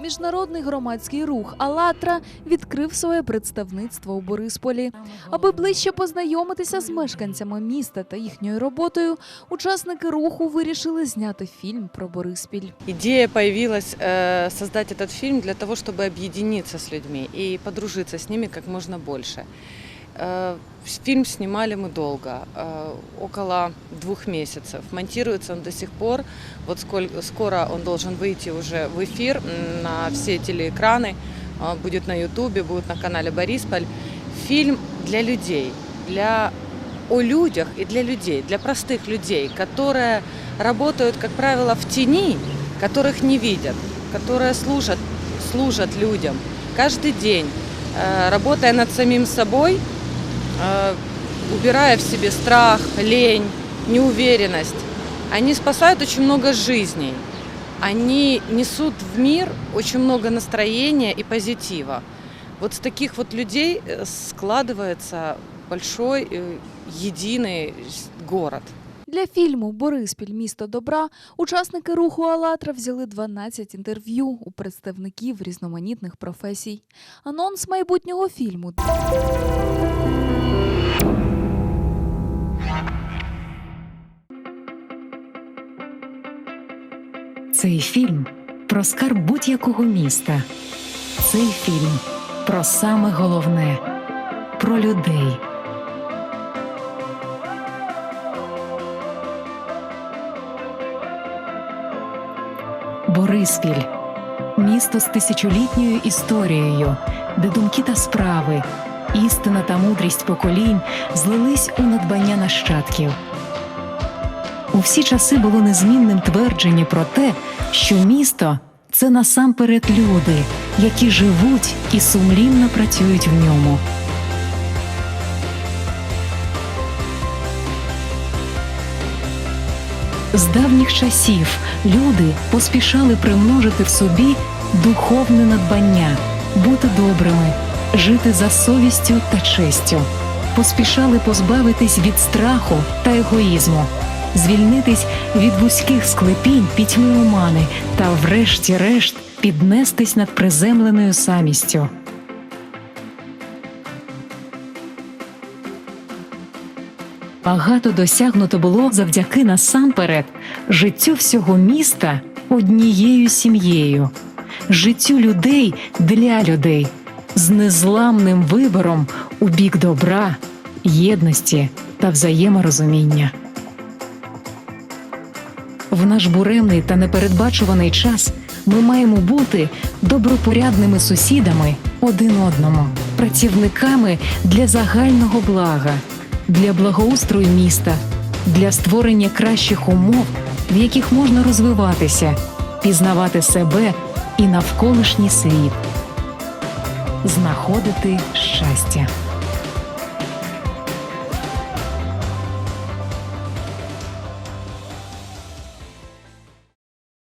Міжнародний громадський рух «АЛЛАТРА» відкрив своє представництво у Борисполі. Аби ближче познайомитися з мешканцями міста та їхньою роботою, учасники руху вирішили зняти фільм про Бориспіль. Идея появилась э, создать этот фильм для того, чтобы объединиться с людьми и подружиться с ними как можно больше. Э, фильм снимали мы долго, э, около двух месяцев. Монтируется он до сих пор. Вот сколь- скоро он должен выйти уже в эфир на все телеэкраны. э, Будет на Ютубе, будет на канале Борисполь. Фильм для людей, для о людях и для людей, для простых людей, которые работают, как правило, в тени, которых не видят, которые служат, служат людям каждый день, работая над самим собой, убирая в себе страх, лень, неуверенность. Они спасают очень много жизней. Они несут в мир очень много настроения и позитива. Вот с таких вот людей э, складывается большой, э, единый город. Для фільму Бориспіль місто добра учасники руху «АЛЛАТРА» взяли 12 інтерв'ю у представників різноманітних професій. Анонс майбутнього фільму Цей фільм про скарб будь-якого міста. Цей фільм про саме головне про людей. Бориспіль місто з тисячолітньою історією, де думки та справи, істина та мудрість поколінь злились у надбання нащадків. У всі часи було незмінним твердження про те, що місто це насамперед люди, які живуть і сумлінно працюють в ньому. З давніх часів люди поспішали примножити в собі духовне надбання, бути добрими, жити за совістю та честю, поспішали позбавитись від страху та егоїзму, звільнитись від вузьких склепінь пітьми омани та, врешті-решт, піднестись над приземленою самістю. Багато досягнуто було завдяки насамперед життю всього міста однією сім'єю, життю людей для людей, з незламним вибором у бік добра, єдності та взаєморозуміння. В наш буремний та непередбачуваний час ми маємо бути добропорядними сусідами один одному, працівниками для загального блага, для благоустрою міста, для створення кращих умов, в яких можна розвиватися, пізнавати себе і навколишній світ, знаходити щастя.